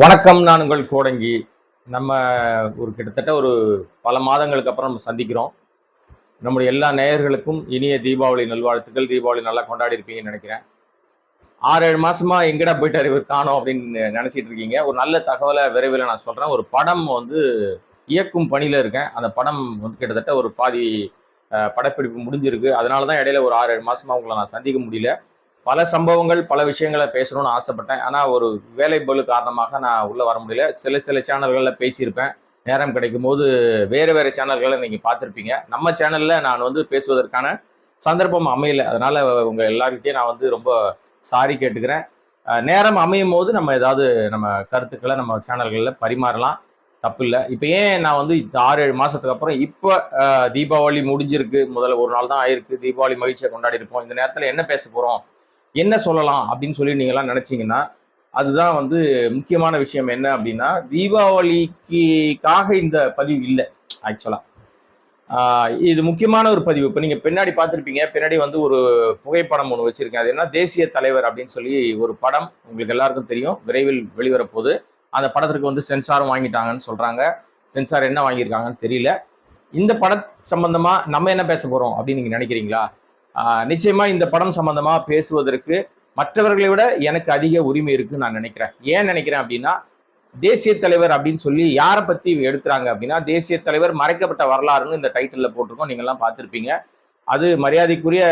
வணக்கம் நான் உங்கள் கோடங்கி. நம்ம ஒரு கிட்டத்தட்ட ஒரு பல மாதங்களுக்கு அப்புறம் நம்ம சந்திக்கிறோம். நம்முடைய எல்லா நேயர்களுக்கும் இனிய தீபாவளி நல்வாழ்த்துக்கள். தீபாவளி நல்லா கொண்டாடி இருப்பீங்கன்னு நினைக்கிறேன். ஆறு ஏழு மாசமா எங்கடா போயிட்டாரு இவர் காணோம் அப்படின்னு நினைச்சிட்டு இருக்கீங்க. ஒரு நல்ல தகவலை விரைவில் நான் சொல்றேன். ஒரு படம் வந்து இயக்கும் பணியில இருக்கேன். அந்த படம் வந்து கிட்டத்தட்ட ஒரு பாதி படப்பிடிப்பு முடிஞ்சிருக்கு. அதனால தான் இடையில ஒரு ஆறு ஏழு மாசமா உங்களை நான் சந்திக்க முடியல. பல சம்பவங்கள் பல விஷயங்களை பேசணும்னு ஆசைப்பட்டேன். ஆனால் ஒரு வேலை பொருள் காரணமாக நான் உள்ளே வர முடியல. சில சில சேனல்களில் பேசியிருப்பேன். நேரம் கிடைக்கும் போது வேறு வேறு சேனல்களை நீங்கள் பார்த்துருப்பீங்க. நம்ம சேனலில் நான் வந்து பேசுவதற்கான சந்தர்ப்பம் அமையல. அதனால் உங்கள் எல்லாருக்கிட்டையும் நான் வந்து ரொம்ப சாரி கேட்டுக்கிறேன். நேரம் அமையும் போது நம்ம ஏதாவது நம்ம கருத்துக்களை நம்ம சேனல்களில் பரிமாறலாம். தப்பு இல்லை இப்போ ஏன் நான் வந்து ஆறு ஏழு மாதத்துக்கு அப்புறம் இப்போ தீபாவளி முடிஞ்சிருக்கு. முதல்ல ஒரு நாள் தான் ஆயிருக்கு. தீபாவளி மகிழ்ச்சியை கொண்டாடி இருப்போம் இந்த நேரத்தில் என்ன பேச போகிறோம் என்ன சொல்லலாம் அப்படின்னு சொல்லி நீங்களாம் நினைச்சீங்கன்னா அதுதான் வந்து முக்கியமான விஷயம் என்ன அப்படின்னா தீபாவளிக்காக இந்த பதிவு இல்லை ஆக்சுவலாக இது முக்கியமான ஒரு பதிவு. இப்போ நீங்கள் பின்னாடி பார்த்துருப்பீங்க பின்னாடி வந்து ஒரு புகைப்படம் ஒன்று வச்சுருக்கேன். அது என்ன? தேசிய தலைவர் அப்படின்னு சொல்லி ஒரு படம் உங்களுக்கு எல்லாருக்கும் தெரியும். விரைவில் வெளிவரப்போகுது. அந்த படத்திற்கு வந்து சென்சாரும் வாங்கிட்டாங்கன்னு சொல்கிறாங்க சென்சார் என்ன வாங்கியிருக்காங்கன்னு தெரியல. இந்த பட சம்பந்தமாக நம்ம என்ன பேச போகிறோம் அப்படின்னு நீங்கள் நினைக்கிறீங்களா? நிச்சயமா இந்த படம் சம்பந்தமா பேசுவதற்கு மற்றவர்களை விட எனக்கு அதிக உரிமை இருக்குன்னு நான் நினைக்கிறேன். ஏன் நினைக்கிறேன் அப்படின்னா தேசிய தலைவர் அப்படின்னு சொல்லி யாரை பத்தி எடுக்கிறாங்க அப்படின்னா தேசிய தலைவர் மறைக்கப்பட்ட வரலாறுன்னு இந்த டைட்டில் போட்டிருக்கோம். நீங்கள்லாம் பார்த்துருப்பீங்க. அது மரியாதைக்குரிய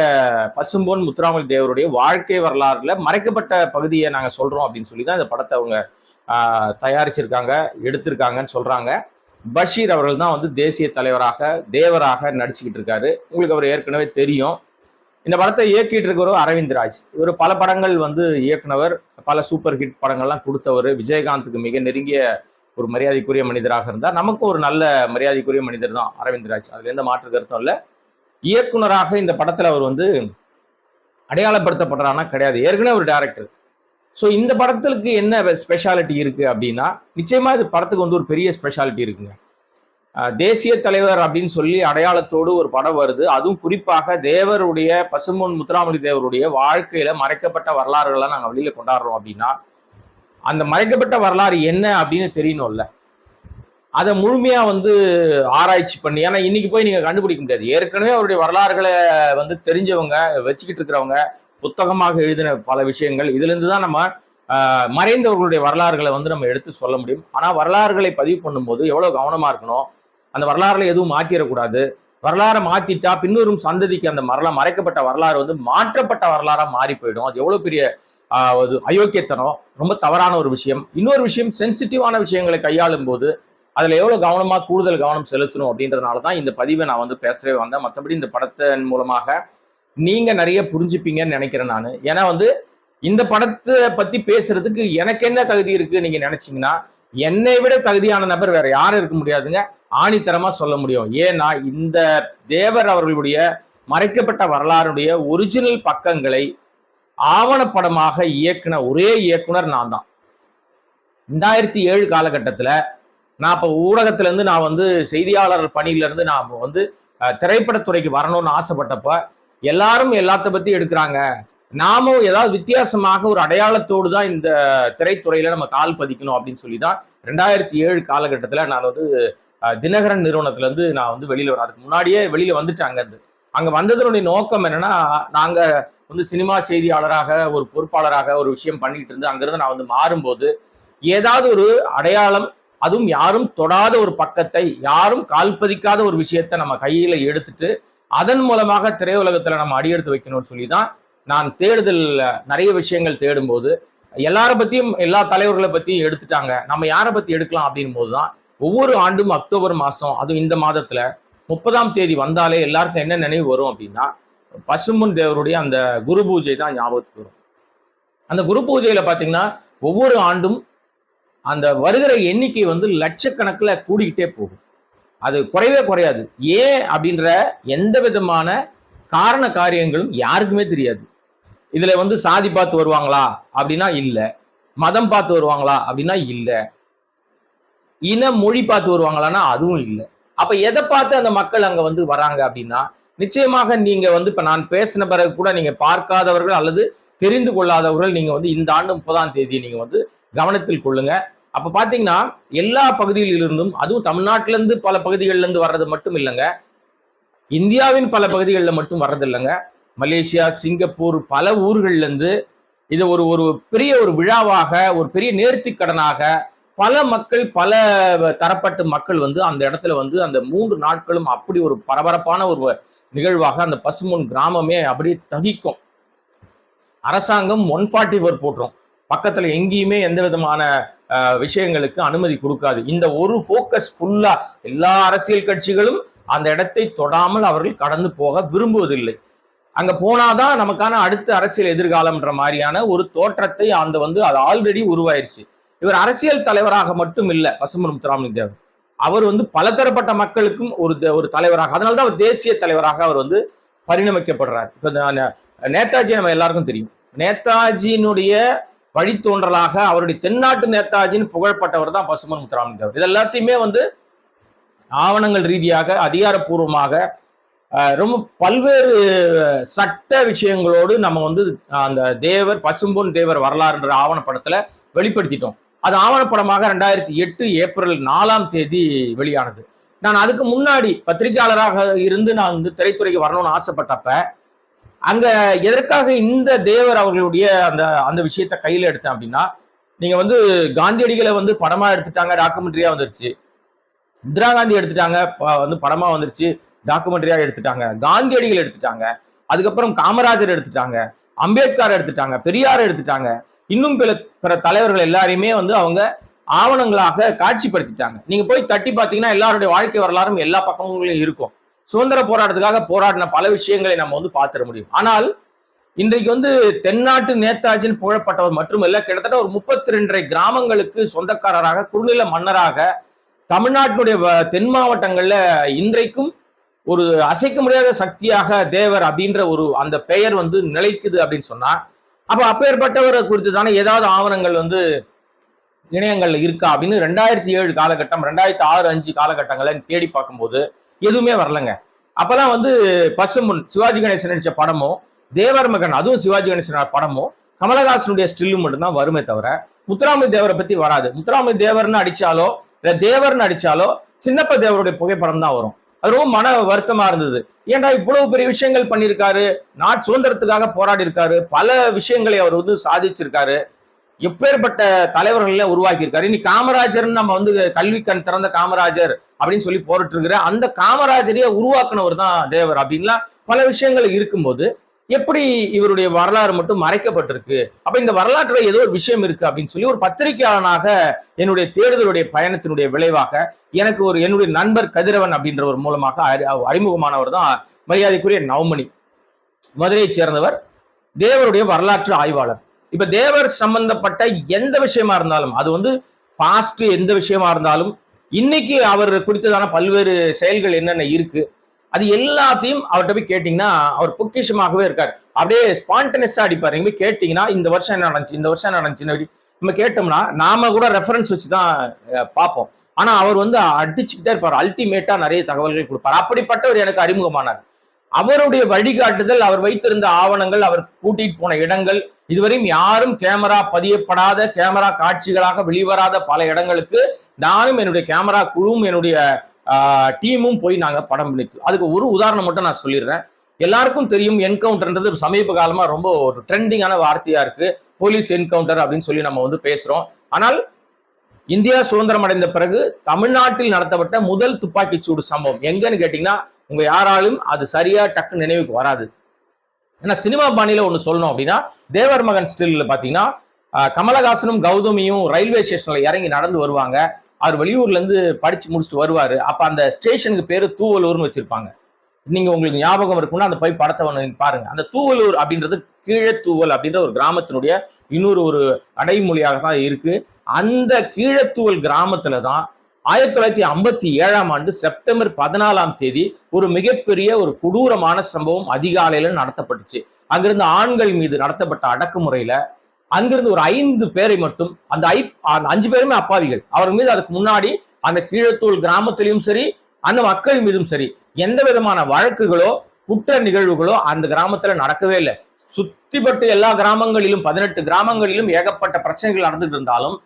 பசும்பொன் முத்துராமல் தேவருடைய வாழ்க்கை வரலாறுல மறைக்கப்பட்ட பகுதியை நாங்கள் சொல்றோம் அப்படின்னு சொல்லி தான் இந்த படத்தை அவங்க தயாரிச்சிருக்காங்க எடுத்திருக்காங்கன்னு சொல்றாங்க. பஷீர் அவர்கள் தான் வந்து தேசிய தலைவராக தேவராக நடிச்சுக்கிட்டு இருக்காரு. உங்களுக்கு அவர் ஏற்கனவே தெரியும். இந்த படத்தை இயக்கிட்டு இருக்கிறவர் அரவிந்த் ராஜ். இவர் பல படங்கள் வந்து இயக்குனவர் பல சூப்பர் ஹிட் படங்கள்லாம் கொடுத்தவர். விஜயகாந்துக்கு மிக நெருங்கிய ஒரு மரியாதைக்குரிய மனிதராக இருந்தார். நமக்கும் ஒரு நல்ல மரியாதைக்குரிய மனிதர் தான் அரவிந்த் ராஜ். அதுல எந்த மாற்று கருத்தும் இல்லை. இயக்குனராக இந்த படத்துல அவர் வந்து அடையாளப்படுத்தப்படுறானா கிடையாது. ஏற்கனவே ஒரு டேரக்டர் ஸோ இந்த படத்துக்கு என்ன ஸ்பெஷாலிட்டி இருக்கு அப்படின்னா நிச்சயமா இது படத்துக்கு வந்து ஒரு பெரிய ஸ்பெஷாலிட்டி இருக்குங்க. தேசிய தலைவர் அப்படின்னு சொல்லி அடையாளத்தோடு ஒரு படம் வருது. அதுவும் குறிப்பாக தேவருடைய பசும்பொன் முத்துராமலி தேவருடைய வாழ்க்கையில மறைக்கப்பட்ட வரலாறுகளை நாங்கள் வெளியில கொண்டாடுறோம் அப்படின்னா அந்த மறைக்கப்பட்ட வரலாறு என்ன அப்படின்னு தெரியணும்ல. அதை முழுமையா வந்து ஆராய்ச்சி பண்ணி ஏன்னா இன்னைக்கு போய் நீங்க கண்டுபிடிக்க முடியாது. ஏற்கனவே அவருடைய வரலாறுகளை வந்து தெரிஞ்சவங்க வச்சுக்கிட்டு இருக்கிறவங்க புத்தகமாக எழுதின பல விஷயங்கள் இதுல இருந்து தான் நம்ம மறைந்தவர்களுடைய வரலாறுகளை வந்து நம்ம எடுத்து சொல்ல முடியும். ஆனா வரலாறுகளை பதிவு பண்ணும்போது எவ்வளவு கவனமா இருக்கணும்? அந்த வரலாறுல எதுவும் மாத்திடக்கூடாது வரலாறை மாத்திட்டா பின்வரும் சந்ததிக்கு அந்த மரலா மறைக்கப்பட்ட வரலாறு வந்து மாற்றப்பட்ட வரலாறா மாறி போயிடும். அது எவ்வளவு பெரிய ஒரு அயோக்கியத்தனம்? ரொம்ப தவறான ஒரு விஷயம். இன்னொரு விஷயம் சென்சிட்டிவான விஷயங்களை கையாளும் போது அதுல எவ்வளவு கவனமா கூடுதல் கவனம் செலுத்தணும் அப்படின்றதுனால தான் இந்த பதிவை நான் வந்து பேசவே வந்தேன். மற்றபடி இந்த படத்தின் மூலமாக நீங்க நிறைய புரிஞ்சுப்பீங்கன்னு நினைக்கிறேன் நான். ஏன்னா வந்து இந்த படத்தை பத்தி பேசுறதுக்கு எனக்கு என்ன தகுதி இருக்கு நீங்க நினைச்சீங்கன்னா என்னை விட தகுதியான நபர் வேற யாரும் இருக்க முடியாதுங்க. ஆணித்தரமா சொல்ல முடியும். ஏன்னா இந்த தேவர் அவர்களுடைய மறைக்கப்பட்ட வரலாறுடைய ஒரிஜினல் பக்கங்களை ஆவணப்படமாக இயக்குன ஒரே இயக்குனர் நான் தான். ரெண்டாயிரத்தி ஏழு காலகட்டத்தில் நான் இப்போ ஊடகத்திலேருந்து நான் வந்து செய்தியாளர் பணியிலேருந்து நான் வந்து திரைப்படத்துறைக்கு வரணும்னு ஆசைப்பட்டப்ப எல்லாரும் எல்லாத்த பற்றி எடுக்கிறாங்க. நாமும் ஏதாவது வித்தியாசமாக ஒரு அடையாளத்தோடு தான் இந்த திரைத்துறையில் நம்ம கால் பதிக்கணும் அப்படின்னு சொல்லி தான் ரெண்டாயிரத்தி ஏழு காலகட்டத்தில் நான் வந்து தினகரன் நிறுவனத்துலேருந்து நான் வந்து வெளியில் வரேன் அதுக்கு முன்னாடியே வெளியில் வந்துட்டேன் அங்கேருந்து. அங்கே வந்ததனுடைய நோக்கம் என்னன்னா நாங்கள் வந்து சினிமா செய்தியாளராக ஒரு பொறுப்பாளராக ஒரு விஷயம் பண்ணிட்டு இருந்து அங்கேருந்து நான் வந்து மாறும்போது ஏதாவது ஒரு அடையாளம் அதுவும் யாரும் தொடாத ஒரு பக்கத்தை யாரும் கால் பதிக்காத ஒரு விஷயத்தை நம்ம கையில் எடுத்துட்டு அதன் மூலமாக திரையுலகத்தில் நம்ம அடியெடுத்து வைக்கணும்னு சொல்லி தான் நான் தேடுதல் நிறைய விஷயங்கள் தேடும்போது எல்லாரை பற்றியும் எல்லா தலைவர்களை பற்றியும் எடுத்துட்டாங்க. நம்ம யாரை பற்றி எடுக்கலாம் அப்படின் போதுதான் ஒவ்வொரு ஆண்டும் அக்டோபர் மாதம் அதுவும் இந்த மாதத்துல முப்பதாம் தேதி வந்தாலே எல்லாருக்கும் என்ன நினைவு வரும் அப்படின்னா பசும்பொன் தேவருடைய அந்த குரு பூஜை தான் ஞாபகத்துக்கு வரும். அந்த குரு பூஜையில பார்த்தீங்கன்னா ஒவ்வொரு ஆண்டும் அந்த வருகிற எண்ணிக்கை வந்து லட்சக்கணக்கில் கூடிக்கிட்டே போகும். அது குறையவே குறையாது. ஏன் அப்படின்ற எந்த விதமான காரண காரியங்களும் யாருக்குமே தெரியாது. இதுல வந்து சாதி பார்த்து வருவாங்களா அப்படின்னா இல்லை. மதம் பார்த்து வருவாங்களா அப்படின்னா இல்லை. இன மொழி பார்த்து வருவாங்களான்னா அதுவும் இல்லை. அப்ப எதை பார்த்து அந்த மக்கள் அங்க வந்து வராங்க அப்படின்னா நிச்சயமாக நீங்க வந்து இப்ப நான் பேசின பிறகு கூட நீங்க பார்க்காதவர்கள் அல்லது தெரிந்து கொள்ளாதவர்கள் நீங்க வந்து இந்த ஆண்டு முப்பதாம் தேதி நீங்க வந்து கவனத்தில் கொள்ளுங்க. அப்ப பாத்தீங்கன்னா எல்லா பகுதிகளிலிருந்தும் அதுவும் தமிழ்நாட்டில இருந்து பல பகுதிகள்ல இருந்து வர்றது மட்டும் இல்லைங்க. இந்தியாவின் பல பகுதிகளில் மட்டும் வர்றது இல்லைங்க. மலேசியா சிங்கப்பூர் பல ஊர்கள்ல இருந்து இதை ஒரு ஒரு பெரிய ஒரு விழாவாக ஒரு பெரிய நேர்த்தி கடனாக பல மக்கள் பல தரப்பட்ட மக்கள் வந்து அந்த இடத்துல வந்து அந்த மூன்று நாட்களும் அப்படி ஒரு பரபரப்பான ஒரு நிகழ்வாக அந்த பசுமுன் கிராமமே அப்படியே தகிக்கும். அரசாங்கம் ஒன் ஃபார்ட்டி ஃபோர் போட்டுரும். பக்கத்துல எங்கேயுமே எந்த விதமான விஷயங்களுக்கு அனுமதி கொடுக்காது. இந்த ஒரு ஃபோக்கஸ் ஃபுல்லா எல்லா அரசியல் கட்சிகளும் அந்த இடத்தை தொடாமல் அவர்கள் கடந்து போக விரும்புவதில்லை. அங்க போனாதான் நமக்கான அடுத்த அரசியல் எதிர்காலம்ன்ற மாதிரியான ஒரு தோற்றத்தை அந்த வந்து அது ஆல்ரெடி உருவாயிருச்சு. இவர் அரசியல் தலைவராக மட்டும் இல்லை பசும்பரம் முத்துராமலிங்க தேவர். அவர் வந்து பலதரப்பட்ட மக்களுக்கும் ஒரு த- ஒரு தலைவராக அதனாலதான் அவர் தேசிய தலைவராக அவர் வந்து பரிணமிக்கப்படுறார். இப்போ நேதாஜி நம்ம எல்லாருக்கும் தெரியும். நேதாஜியினுடைய வழித்தோன்றலாக அவருடைய தென்னாட்டு நேதாஜின்னு புகழப்பட்டவர் தான் பசுமன் முத்துராமலிங்க தேவர். இது எல்லாத்தையுமே வந்து ஆவணங்கள் ரீதியாக அதிகாரப்பூர்வமாக ரொம்ப பல்வேறு சட்ட விஷயங்களோடு நம்ம வந்து அந்த தேவர் பசும்பொன் தேவர் வரலாறுன்ற ஆவணப்படத்துல வெளிப்படுத்திட்டோம். அது ஆவணப்படமாக ரெண்டாயிரத்தி எட்டு ஏப்ரல் நாலாம் தேதி வெளியானது. நான் அதுக்கு முன்னாடி பத்திரிகையாளராக இருந்து நான் வந்து திரைத்துறைக்கு வரணும்னு ஆசைப்பட்டப்ப அங்க எதற்காக இந்த தேவர் அவர்களுடைய அந்த அந்த விஷயத்த கையில எடுத்தேன் அப்படின்னா நீங்க வந்து காந்தியடிகளை வந்து படமா எடுத்துட்டாங்க டாக்குமெண்ட்ரியா வந்துருச்சு. இந்திரா காந்தி எடுத்துட்டாங்க ப- வந்து படமா வந்துருச்சு டாக்குமெண்ட்ரியா எடுத்துட்டாங்க. காந்தியடிகள் எடுத்துட்டாங்க அதுக்கப்புறம் காமராஜர் எடுத்துட்டாங்க அம்பேத்கர் எடுத்துட்டாங்க பெரியார் எடுத்துட்டாங்க. இன்னும் பிற பிற தலைவர்கள் எல்லாரையுமே வந்து அவங்க ஆவணங்களாக காட்சிப்படுத்திட்டாங்க. நீங்க போய் தட்டி பார்த்தீங்கன்னா எல்லாருடைய வாழ்க்கை வரலாறும் எல்லா பக்கங்களிலும் இருக்கும். சுதந்திர போராட்டத்துக்காக போராடின பல விஷயங்களை நம்ம வந்து பார்த்துட முடியும். ஆனால் இன்றைக்கு வந்து தென்னாட்டு நேதாஜின் புகழப்பட்டவர் மட்டுமல்ல கிட்டத்தட்ட ஒரு முப்பத்தி ரெண்டரை கிராமங்களுக்கு சொந்தக்காரராக குறுநில மன்னராக தமிழ்நாட்டினுடைய வ- தென் மாவட்டங்கள்ல இன்றைக்கும் ஒரு அசைக்க முடியாத சக்தியாக தேவர் அப்படின்ற ஒரு அந்த பெயர் வந்து நிலைக்குது அப்படின்னு சொன்னா அப்ப அப்பேற்பட்டவரை குறித்து தானே ஏதாவது ஆவணங்கள் வந்து இணையங்கள்ல இருக்கா அப்படின்னு ரெண்டாயிரத்தி ஏழு காலகட்டம் ரெண்டாயிரத்தி ஆறு அஞ்சு காலகட்டங்களை தேடி பார்க்கும்போது எதுவுமே வரலங்க. அப்பெல்லாம் வந்து பசுமுன் சிவாஜி கணேசன் நடிச்ச படமும் தேவர் மகன் அதுவும் சிவாஜி கணேசன் படமும் கமலஹாசனுடைய ஸ்டில்லு மட்டும்தான் வருமே தவிர முத்துராமலிங்க தேவரை பத்தி வராது. முத்துராமி தேவர்னு அடிச்சாலோ இல்ல தேவர்னு அடிச்சாலோ சின்னப்ப தேவருடைய புகைப்படம் தான் வரும். அது ரொம்ப மன வருத்தமா இருந்தது. ஏன்டா இவ்வளவு பெரிய விஷயங்கள் பண்ணியிருக்காரு? நாட் சுதந்திரத்துக்காக போராடி இருக்காரு பல விஷயங்களை அவர் வந்து சாதிச்சிருக்காரு. எப்பேற்பட்ட தலைவர்கள்லாம் உருவாக்கி இருக்காரு இனி காமராஜர்னு நம்ம வந்து கல்வி கண் திறந்த காமராஜர் அப்படின்னு சொல்லி போரிட்டு இருக்கிற அந்த காமராஜரையே உருவாக்குனவர் தான் தேவர் அப்படின்லாம் பல விஷயங்கள் இருக்கும்போது எப்படி இவருடைய வரலாறு மட்டும் மறைக்கப்பட்டிருக்கு? அப்ப இந்த வரலாற்றுல ஏதோ ஒரு விஷயம் இருக்கு அப்படின்னு சொல்லி ஒரு பத்திரிகையாளனாக என்னுடைய தேடுதலுடைய பயணத்தினுடைய விளைவாக எனக்கு ஒரு என்னுடைய நண்பர் கதிரவன் அப்படின்றவர் மூலமாக அறி- அறிமுகமானவர் தான் மரியாதைக்குரிய நவமணி மதுரையைச் சேர்ந்தவர் தேவருடைய வரலாற்று ஆய்வாளர். இப்ப தேவர் சம்பந்தப்பட்ட எந்த விஷயமா இருந்தாலும் அது வந்து பாஸ்ட் எந்த விஷயமா இருந்தாலும் இன்னைக்கு அவர் குறித்ததான பல்வேறு செயல்கள் என்னென்ன இருக்கு அது எல்லாத்தையும் அவர்கிட்ட போய் கேட்டீங்கன்னா அவர் பொக்கிஷமாகவே இருக்கார். அப்படியே ஸ்பான்டனஸா அடிப்பாரு. நீங்க போய் கேட்டீங்கன்னா இந்த வருஷம் என்ன நடந்துச்சு இந்த வருஷம் என்ன நடந்துச்சுன்னு நம்ம கேட்டோம்னா நாம கூட ரெஃபரன்ஸ் வச்சு தான் பார்ப்போம். ஆனா அவர் வந்து அடிச்சுக்கிட்டே இருப்பார். அல்டிமேட்டா நிறைய தகவல்கள் கொடுப்பார். அப்படிப்பட்டவர் எனக்கு அறிமுகமானார். அவருடைய வழிகாட்டுதல் அவர் வைத்திருந்த ஆவணங்கள் அவர் கூட்டிட்டு போன இடங்கள் இதுவரையும் யாரும் கேமரா பதியப்படாத கேமரா காட்சிகளாக வெளிவராத பல இடங்களுக்கு நானும் என்னுடைய கேமரா குழுவும் என்னுடைய டீமும் போய் நாங்கள் படம் பிடித்து அதுக்கு ஒரு உதாரணம் மட்டும் நான் சொல்லிடுறேன். எல்லாருக்கும் தெரியும் என்கவுண்டர்ன்றது சமீப காலமாக ரொம்ப ஒரு ட்ரெண்டிங்கான வார்த்தையாக இருக்கு. போலீஸ் என்கவுண்டர் அப்படின்னு சொல்லி நம்ம வந்து பேசுகிறோம் ஆனால் இந்தியா சுதந்திரம் அடைந்த பிறகு தமிழ்நாட்டில் நடத்தப்பட்ட முதல் துப்பாக்கிச்சூடு சம்பவம் எங்கன்னு கேட்டிங்கன்னா உங்கள் யாராலும் அது சரியாக டக்கு நினைவுக்கு வராது. ஏன்னா சினிமா பாணியில் ஒன்று சொல்லணும் அப்படின்னா தேவர் மகன் ஸ்டில்ல பார்த்தீங்கன்னா கமலஹாசனும் கௌதமியும் ரயில்வே ஸ்டேஷனில் இறங்கி நடந்து வருவாங்க. அவர் வெளியூர்ல இருந்து படிச்சு முடிச்சுட்டு வருவாரு. அப்ப அந்த ஸ்டேஷனுக்கு பேரு தூவலூர்னு வச்சிருப்பாங்க. நீங்க உங்களுக்கு ஞாபகம் இருக்கும்னா அந்த போய் படத்தை ஒன்று பாருங்க. அந்த தூவலூர் அப்படின்றது கீழே தூவல் அப்படின்ற ஒரு கிராமத்தினுடைய இன்னொரு ஒரு அடைமொழியாக தான் இருக்கு. அந்த கீழத்தூவல் கிராமத்துல தான் ஆயிரத்தி தொள்ளாயிரத்தி ஐம்பத்தி ஏழாம் ஆண்டு செப்டம்பர் பதினாலாம் தேதி ஒரு மிகப்பெரிய ஒரு கொடூரமான சம்பவம் அதிகாலையில நடத்தப்பட்டுச்சு. அங்கிருந்து ஆண்கள் மீது நடத்தப்பட்ட அடக்குமுறையில அங்கிருந்து ஒரு ஐந்து பேரை மட்டும் அந்த ஐ அந்த அஞ்சு பேருமே அப்பாவிகள். அவர் மீது அதுக்கு முன்னாடி அந்த கீழத்தூள் கிராமத்திலையும் சரி அந்த மக்கள் மீதும் சரி எந்த விதமான வழக்குகளோ குற்ற நிகழ்வுகளோ அந்த கிராமத்துல நடக்கவே இல்லை. சுத்திப்பட்டு எல்லா கிராமங்களிலும் பதினெட்டு கிராமங்களிலும் ஏகப்பட்ட பிரச்சனைகள் நடந்துட்டு இருந்தாலும்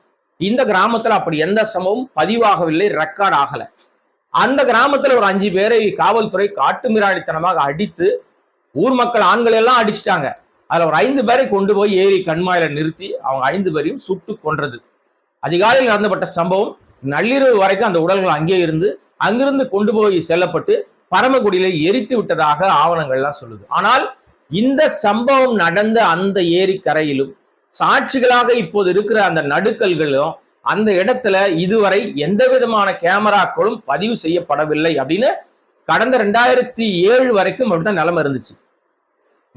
இந்த கிராமத்துல அப்படி எந்த சம்பவம் பதிவாகவில்லை ரெக்கார்ட் ஆகல. அந்த கிராமத்துல ஒரு அஞ்சு பேரை காவல்துறை காட்டுமிராடித்தனமாக அடித்து ஊர் மக்கள் ஆண்கள் எல்லாம் அடிச்சிட்டாங்க. அதுல ஒரு ஐந்து பேரை கொண்டு போய் ஏரி கண்மாயில நிறுத்தி அவங்க ஐந்து பேரையும் சுட்டு கொன்றது. அதிகாலையில் நடந்தப்பட்ட சம்பவம் நள்ளிரவு வரைக்கும் அந்த உடல்கள் அங்கே இருந்து அங்கிருந்து கொண்டு போய் செல்லப்பட்டு பரமக்குடியில எரித்து விட்டதாக ஆவணங்கள்லாம் சொல்லுது. ஆனால் இந்த சம்பவம் நடந்த அந்த ஏரி கரையிலும் சாட்சிகளாக இப்போது இருக்கிற அந்த நடுக்கல்களும் அந்த இடத்துல இதுவரை எந்த விதமான கேமராக்களும் பதிவு செய்யப்படவில்லை அப்படின்னு கடந்த ரெண்டாயிரத்தி ஏழு வரைக்கும் அப்படிதான் நிலைமை இருந்துச்சு.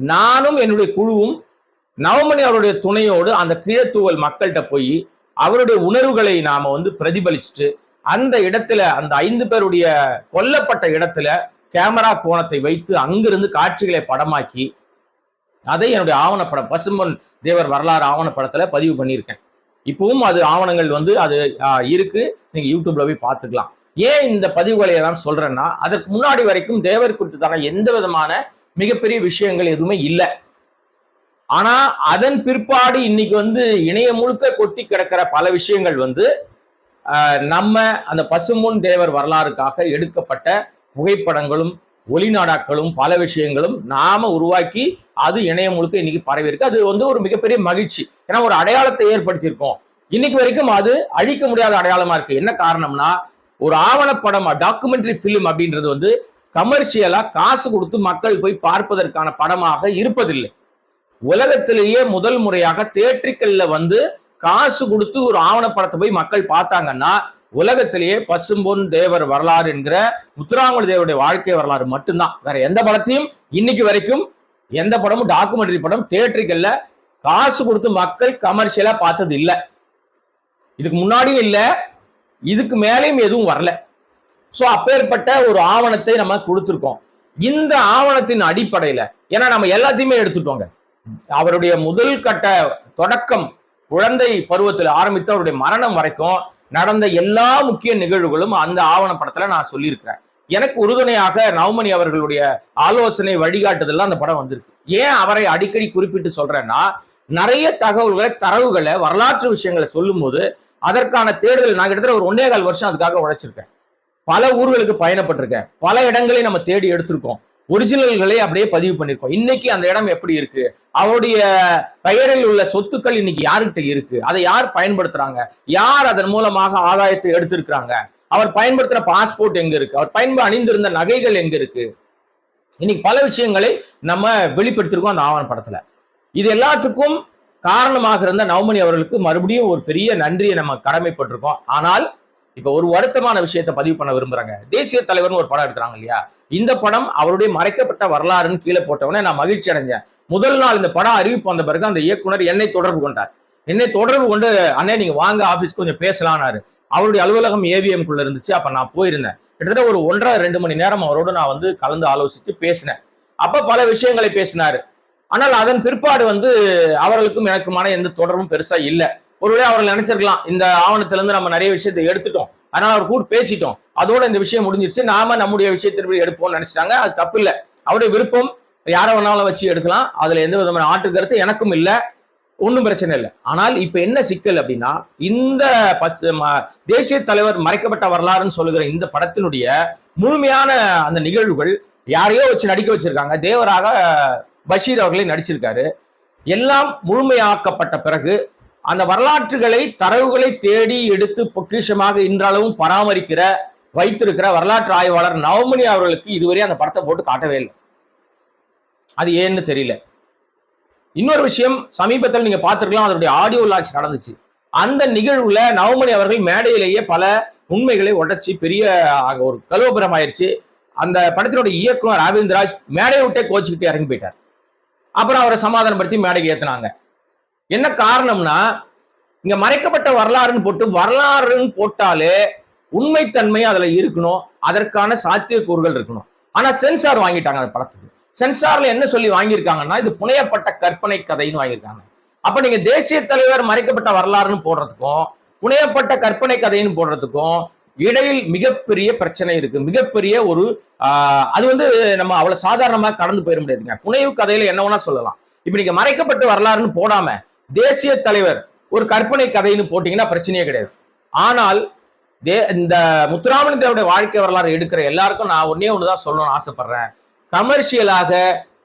நானும் என்னுடைய குழுவும் நவமணி அவருடைய துணையோடு அந்த கீழத்தூவல் மக்கள்கிட்ட போய் அவருடைய உணர்வுகளை நாம வந்து பிரதிபலிச்சுட்டு அந்த இடத்துல அந்த ஐந்து பேருடைய கொல்லப்பட்ட இடத்துல கேமரா கோணத்தை வைத்து அங்கிருந்து காட்சிகளை படமாக்கி அதை என்னுடைய ஆவணப்படம் பசும்பொன் தேவர் வரலாறு ஆவணப்படத்துல பதிவு பண்ணியிருக்கேன். இப்பவும் அது ஆவணங்கள் வந்து அது இருக்கு. நீங்க யூடியூப்ல போய் பார்த்துக்கலாம். ஏன் இந்த பதிவுகளை எல்லாம் சொல்றேன்னா அதற்கு முன்னாடி வரைக்கும் தேவர் குறித்து குறித்துதான எந்த விதமான மிகப்பெரிய விஷயங்கள் எதுவுமே இல்லை. ஆனா அதன் பிற்பாடு இன்னைக்கு வந்து இணையம் முழுக்க கொட்டி கிடக்கிற பல விஷயங்கள் வந்து ஆஹ், நம்ம அந்த பசுமுன் தேவர் வரலாறுக்காக எடுக்கப்பட்ட புகைப்படங்களும் ஒளிநாடாக்களும் பல விஷயங்களும் நாம உருவாக்கி அது இணையம் முழுக்க இன்னைக்கு பரவி இருக்கு. அது வந்து ஒரு மிகப்பெரிய மகிழ்ச்சி. ஏன்னா ஒரு அடையாளத்தை ஏற்படுத்தியிருக்கோம். இன்னைக்கு வரைக்கும் அது அழிக்க முடியாத அடையாளமா இருக்கு. என்ன காரணம்னா ஒரு ஆவணப்படம் டாக்குமெண்ட்ரி ஃபிலிம் அப்படின்றது வந்து கமர்ஷியலா காசு கொடுத்து மக்கள் போய் பார்ப்பதற்கான படமாக இருப்பதில்லை. உலகத்திலேயே முதல் முறையாக தேட்ரிக்கல்ல வந்து காசு கொடுத்து ஒரு ஆவணப்படத்தை போய் மக்கள் பார்த்தாங்கன்னா உலகத்திலேயே பசும்பொன் தேவர் வரலாறு என்கிற முத்துராமலிங்க தேவருடைய வாழ்க்கை வரலாறு மட்டும்தான். வேற எந்த படத்தையும் இன்னைக்கு வரைக்கும் எந்த படமும் டாக்குமெண்ட்ரி படம் தேட்டரிக்கல்ல காசு கொடுத்து மக்கள் கமர்ஷியலா பார்த்தது இல்லை இதுக்கு முன்னாடியும் இல்ல இதுக்கு மேலேயும் எதுவும் வரல. சோ அப்பேற்பட்ட ஒரு ஆவணத்தை நம்ம கொடுத்துருக்கோம். இந்த ஆவணத்தின் அடிப்படையில ஏன்னா நம்ம எல்லாத்தையுமே எடுத்துட்டோங்க. அவருடைய முதல் கட்ட தொடக்கம் குழந்தை பருவத்தில் ஆரம்பித்து அவருடைய மரணம் வரைக்கும் நடந்த எல்லா முக்கிய நிகழ்வுகளும் அந்த ஆவணப்படத்துல நான் சொல்லியிருக்கிறேன். எனக்கு உறுதுணையாக நவமணி அவர்களுடைய ஆலோசனை வழிகாட்டுதல்லாம் அந்த படம் வந்திருக்கு. ஏன் அவரை அடிக்கடி குறிப்பிட்டு சொல்றேன்னா நிறைய தகவல்களை தரவுகளை வரலாற்று விஷயங்களை சொல்லும்போது அதற்கான தேடுதல் நான் கிட்டத்தட்ட ஒரு ஒன்னே கால் வருஷம் அதுக்காக உழைச்சிருக்கேன். பல ஊர்களுக்கு பயணப்பட்டிருக்கேன். பல இடங்களை நம்ம தேடி எடுத்திருக்கோம். ஒரிஜினல்களை அப்படியே பதிவு பண்ணிருக்கோம் இன்னைக்கு அந்த இடம் எப்படி இருக்கு? அவருடைய பெயரில் உள்ள சொத்துக்கள் இன்னைக்கு யாருக்கிட்ட இருக்கு? அதை யார் பயன்படுத்துறாங்க? யார் அதன் மூலமாக ஆதாயத்தை எடுத்திருக்கிறாங்க? அவர் பயன்படுத்துற பாஸ்போர்ட் எங்க இருக்கு? அவர் பயன்ப அணிந்திருந்த நகைகள் எங்க இருக்கு? இன்னைக்கு பல விஷயங்களை நம்ம வெளிப்படுத்திருக்கோம் அந்த ஆவணப்படத்துல இது எல்லாத்துக்கும் காரணமாக இருந்த நவமணி அவர்களுக்கு மறுபடியும் ஒரு பெரிய நன்றியை நம்ம கடமைப்பட்டிருக்கோம். ஆனால் இப்ப ஒரு வருத்தமான விஷயத்தை பதிவு பண்ண விரும்புறாங்க. தேசிய தலைவர்னு ஒரு படம் எடுக்கிறாங்க இல்லையா? இந்த படம் அவருடைய மறைக்கப்பட்ட வரலாறுன்னு கீழே போட்டவனே நான் மகிழ்ச்சி அடைஞ்சேன். முதல் நாள் இந்த படம் அறிவிப்பு வந்த பிறகு அந்த இயக்குனர் என்னை தொடர்பு கொண்டார். என்னை தொடர்பு கொண்டு அண்ணே நீங்க வாங்க ஆபீஸ் கொஞ்சம் பேசலாம்னாரு. அவருடைய அலுவலகம் ஏவிஎம் குள்ள இருந்துச்சு. அப்ப நான் போயிருந்தேன். கிட்டத்தட்ட ஒரு ஒன்றரை ரெண்டு மணி நேரம் அவரோட நான் வந்து கலந்து ஆலோசித்து பேசினேன். அப்ப பல விஷயங்களை பேசினாரு. ஆனால் அதன் பிற்பாடு வந்து அவர்களுக்கும் எனக்குமான எந்த தொடர்பும் பெருசா இல்ல. ஒருவேளை அவர்கள் நினைச்சிருக்கலாம் இந்த ஆவணத்துல இருந்து நம்ம நிறைய விஷயத்தை எடுத்துட்டோம். அதனால அவர் கூட பேசிட்டோம். அதோட இந்த விஷயம் முடிஞ்சிருச்சு. நாம நம்முடைய விஷயத்திற்கு எடுப்போம்னு நினைச்சிட்டாங்க. அது தப்பு இல்லை. அவருடைய விருப்பம் யாரை வேணாலும் வச்சு எடுக்கலாம் அதுல எந்த விதமான ஆற்று கருத்து எனக்கும் இல்லை. ஒன்றும் பிரச்சனை இல்லை. ஆனால் இப்ப என்ன சிக்கல் அப்படின்னா இந்த ம- தேசிய தலைவர் மறைக்கப்பட்ட வரலாறுன்னு சொல்லுகிற இந்த படத்தினுடைய முழுமையான அந்த நிகழ்வுகள் யாரையோ வச்சு நடிக்க வச்சிருக்காங்க. தேவராக பஷீர் அவர்களே நடிச்சிருக்காரு. எல்லாம் முழுமையாக்கப்பட்ட பிறகு அந்த வரலாற்றுகளை தரவுகளை தேடி எடுத்து பொக்கிஷமாக இன்றளவும் பராமரிக்கிற வைத்திருக்கிற வரலாற்று ஆய்வாளர் நவமணி அவர்களுக்கு இதுவரை அந்த படத்தை போட்டு காட்டவே இல்லை. அது ஏன்னு தெரியல. இன்னொரு விஷயம் சமீபத்தில் நீங்க பார்த்துருக்கலாம் அதனுடைய ஆடியோ லான்ச் நடந்துச்சு. அந்த நிகழ்வுல நவமணி அவர்கள் மேடையிலேயே பல உண்மைகளை உடைச்சி பெரிய ஒரு கலோபரம் ஆயிருச்சு. அந்த படத்தினுடைய இயக்குனர் அரவிந்த்ராஜ் மேடையை விட்டே கோச்சுக்கிட்டு இறங்கி போயிட்டார். அப்புறம் அவரை சமாதானப்படுத்தி மேடைக்கு ஏத்துனாங்க. என்ன காரணம்னா இங்க மறைக்கப்பட்ட வரலாறுன்னு போட்டு வரலாறுன்னு போட்டாலே உண்மைத்தன்மை அதுல இருக்கணும் அதற்கான சாத்தியக்கூறுகள் இருக்கணும். ஆனா சென்சார் வாங்கிட்டாங்க அந்த படத்துக்கு. சென்சார்ல என்ன சொல்லி வாங்கியிருக்காங்கன்னா இது புனையப்பட்ட கற்பனை கதைன்னு வாங்கியிருக்காங்க. அப்ப நீங்க தேசிய தலைவர் மறைக்கப்பட்ட வரலாறுன்னு போடுறதுக்கும் புனையப்பட்ட கற்பனை கதைன்னு போடுறதுக்கும் இடையில் மிகப்பெரிய பிரச்சனை இருக்கு. மிகப்பெரிய ஒரு அது வந்து நம்ம அவ்வளவு சாதாரணமா கடந்து போயிட முடியாதுங்க. புனைவு கதையில என்ன வேணா சொல்லலாம். இப்ப நீங்க மறைக்கப்பட்ட வரலாறுன்னு போடாம தேசிய தலைவர் ஒரு கற்பனை கதைன்னு போட்டீங்கன்னா பிரச்சனையே கிடையாது. ஆனால் தே இந்த முத்துராமலிங்கருடைய வாழ்க்கை வரலாறு எடுக்கிற எல்லாருக்கும் நான் ஒன்னே ஒண்ணுதான் சொல்லணும்னு ஆசைப்படுறேன். கமர்ஷியலாக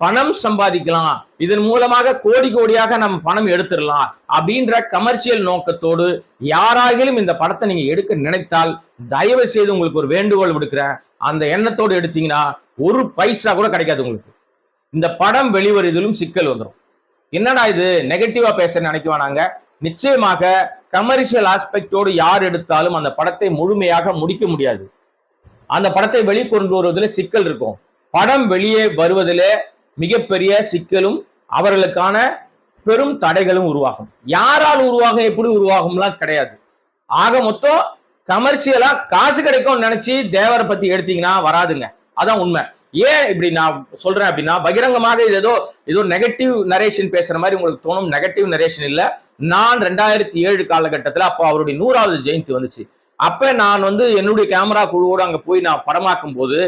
பணம் சம்பாதிக்கலாம். இதன் மூலமாக கோடி கோடியாக நம்ம பணம் எடுத்துடலாம் அப்படின்ற கமர்ஷியல் நோக்கத்தோடு யாராகிலும் இந்த படத்தை நீங்க எடுக்க நினைத்தால் தயவு செய்து உங்களுக்கு ஒரு வேண்டுகோள் விடுக்கிறேன். அந்த எண்ணத்தோடு எடுத்தீங்கன்னா ஒரு பைசா கூட கிடைக்காது உங்களுக்கு. இந்த படம் வெளிவருதிலும் சிக்கல் வந்துடும் என்னடா இது? நெகட்டிவா பேச நினைக்க நிச்சயமாக கமர்ஷியல் ஆஸ்பெக்டோடு யார் எடுத்தாலும் அந்த படத்தை முழுமையாக முடிக்க முடியாது. அந்த படத்தை வெளிக்கொண்டு வருவதில் சிக்கல் இருக்கும். படம் வெளியே வருவதில் மிகப்பெரிய சிக்கலும் அவர்களுக்கான பெரும் தடைகளும் உருவாகும். யாரால் உருவாகும் எப்படி உருவாகும்லாம் கிடையாது. ஆக மொத்தம் கமர்ஷியலா காசு கிடைக்கும் நினைச்சு தேவரை பத்தி எடுத்தீங்கன்னா வராதுங்க. அதான் உண்மை. ஏன் இப்படி நான் சொல்றேன் அப்படின்னா பகிரங்கமாக இது ஏதோ ஏதோ நெகட்டிவ் நரேஷன் பேசுற மாதிரி உங்களுக்கு தோணும். நெகட்டிவ் நரேஷன் இல்ல. நான் ரெண்டாயிரத்தி ஏழு காலகட்டத்துல அப்போ அவருடைய நூறாவது ஜெயந்தி வந்துச்சு. அப்ப நான் வந்து என்னுடைய கேமரா குழுவோடு அங்க போய் நான் படமாக்கும் போது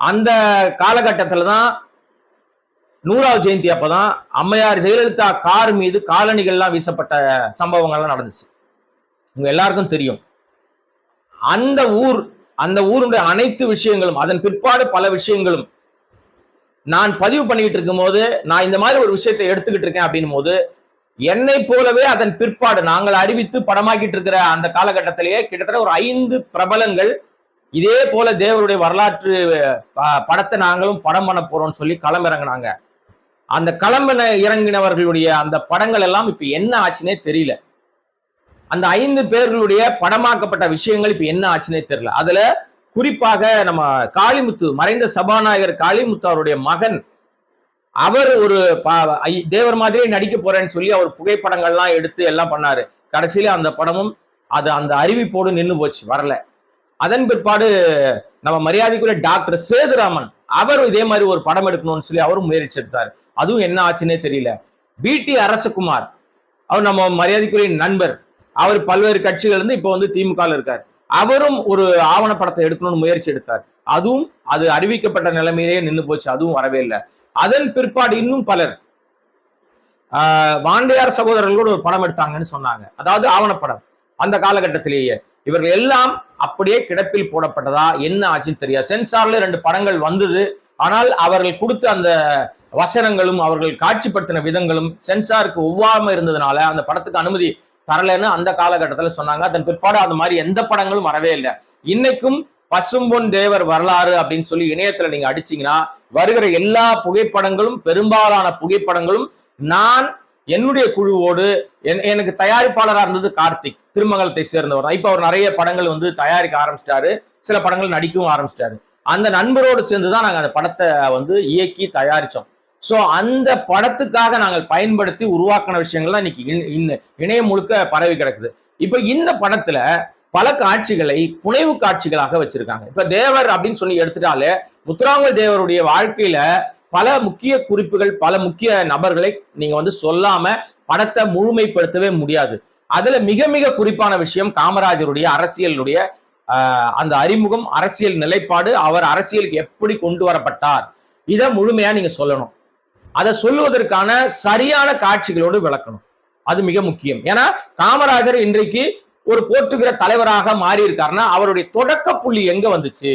அந்த காலகட்டத்துல தான் நூறாவது ஜெயந்தி அப்பதான் அம்மையார் ஜெயலலிதா கார் மீது காலணிகள்லாம் வீசப்பட்ட சம்பவங்கள்லாம் நடந்துச்சு. உங்க எல்லாருக்கும் தெரியும். அந்த ஊர் அந்த ஊருடைய அனைத்து விஷயங்களும் அதன் பிற்பாடு பல விஷயங்களும் நான் பதிவு பண்ணிக்கிட்டு இருக்கும் போது நான் இந்த மாதிரி ஒரு விஷயத்தை எடுத்துக்கிட்டு இருக்கேன் அப்படின்னும் போது என்னை போலவே அதன் பிற்பாடு நாங்கள் அறிவித்து படமாக்கிட்டு இருக்கிற அந்த காலகட்டத்திலேயே கிட்டத்தட்ட ஒரு ஐந்து பிரபலங்கள் இதே போல தேவருடைய வரலாற்று ப- படத்தை நாங்களும் படம் பண்ண போறோம்னு சொல்லி களமிறங்கினாங்க. அந்த களம் இறங்கினவர்களுடைய அந்த படங்கள் எல்லாம் இப்ப என்ன ஆச்சுன்னே தெரியல. அந்த ஐந்து பேர்களுடைய படமாக்கப்பட்ட விஷயங்கள் இப்ப என்ன ஆச்சுன்னே தெரியல. அதுல குறிப்பாக நம்ம காளிமுத்து மறைந்த சபாநாயகர் காளிமுத்து அவருடைய மகன் அவர் ஒரு தேவர் மாதிரியே நடிக்க போறேன்னு சொல்லி அவர் புகைப்படங்கள்லாம் எடுத்து எல்லாம் பண்ணாரு. கடைசியில அந்த படமும் அது அந்த அறிவிப்போடு நின்று போச்சு வரல. அதன் பிற்பாடு நம்ம மரியாதைக்குள்ள டாக்டர் சேதுராமன் அவர் இதே மாதிரி ஒரு படம் எடுக்கணும்னு சொல்லி அவரும் முயற்சி எடுத்தார். அதுவும் என்ன ஆச்சுன்னே தெரியல. பிடி அரசகுமார் அவர் நம்ம மரியாதைக்குரிய நண்பர் அவர் பல்வேறு கட்சிகள் இருந்து இப்போ வந்து திமுக இருக்கார். அவரும் ஒரு ஆவணப்படத்தை எடுக்கணும்னு முயற்சி எடுத்தார். அதுவும் அது அறிவிக்கப்பட்ட நிலைமையிலேயே நின்னு போச்சு அதுவும் வரவே இல்லை. அதன் பிற்பாடு இன்னும் பலர் ஆஹ் வாண்டையார் சகோதரர்கள் ஒரு படம் எடுத்தாங்கன்னு சொன்னாங்க. அதாவது ஆவணப்படம் அந்த காலகட்டத்திலேயே. இவர்கள் எல்லாம் அப்படியே கிடப்பில் போடப்பட்டதா என்ன ஆச்சுன்னு தெரியாது. சென்சார்ல ரெண்டு படங்கள் வந்தது. ஆனால் அவர்கள் கொடுத்த அந்த வசனங்களும் அவர்கள் காட்சிப்படுத்தின விதங்களும் சென்சாருக்கு ஒவ்வாம இருந்ததுனால அந்த படத்துக்கு அனுமதி தரலைன்னு அந்த காலகட்டத்துல சொன்னாங்க. அதன் பிற்பாடு அது மாதிரி எந்த படங்களும் வரவே இல்லை. இன்னைக்கும் பசும்பொன் தேவர் வரலாறு அப்படின்னு சொல்லி இணையத்துல நீங்க அடிச்சீங்கன்னா வருகிற எல்லா புகைப்படங்களும் பெரும்பாலான புகைப்படங்களும் நான் என்னுடைய குழுவோடு எனக்கு தயாரிப்பாளராக இருந்தது கார்த்திக் திருமங்கலத்தை சேர்ந்தவர். இப்ப அவர் நிறைய படங்கள் வந்து தயாரிக்க ஆரம்பிச்சிட்டாரு. சில படங்கள் நடிக்கவும் ஆரம்பிச்சிட்டாரு. அந்த நண்பரோடு சேர்ந்து தான் நாங்கள் அந்த படத்தை வந்து இயக்கி தயாரிச்சோம். சோ அந்த படத்துக்காக நாங்கள் பயன்படுத்தி உருவாக்கின விஷயங்கள்லாம் இன்னைக்கு இணையம் முழுக்க பரவி கிடக்குது. இப்ப இந்த படத்துல பல காட்சிகளை புனைவு காட்சிகளாக வச்சிருக்காங்க. இப்ப தேவர் அப்படின்னு சொல்லி எடுத்துட்டாலே முத்துராமல் தேவருடைய வாழ்க்கையில பல முக்கிய குறிப்புகள் பல முக்கிய நபர்களை நீங்க வந்து சொல்லாம படத்தை முழுமைப்படுத்தவே முடியாது. அதுல மிக மிக குறிப்பான விஷயம் காமராஜருடைய அரசியலுடைய ஆஹ், அந்த அறிமுகம் அரசியல் நிலைப்பாடு அவர் அரசியலுக்கு எப்படி கொண்டு வரப்பட்டார் இதை முழுமையா நீங்க சொல்லணும். அதை சொல்லுவதற்கான சரியான காட்சிகளோடு விளக்கணும். அது மிக முக்கியம். ஏன்னா காமராஜர் இன்றைக்கு ஒரு போற்றுகிற தலைவராக மாறி இருக்காருன்னா அவருடைய தொடக்க புள்ளி எங்க வந்துச்சு?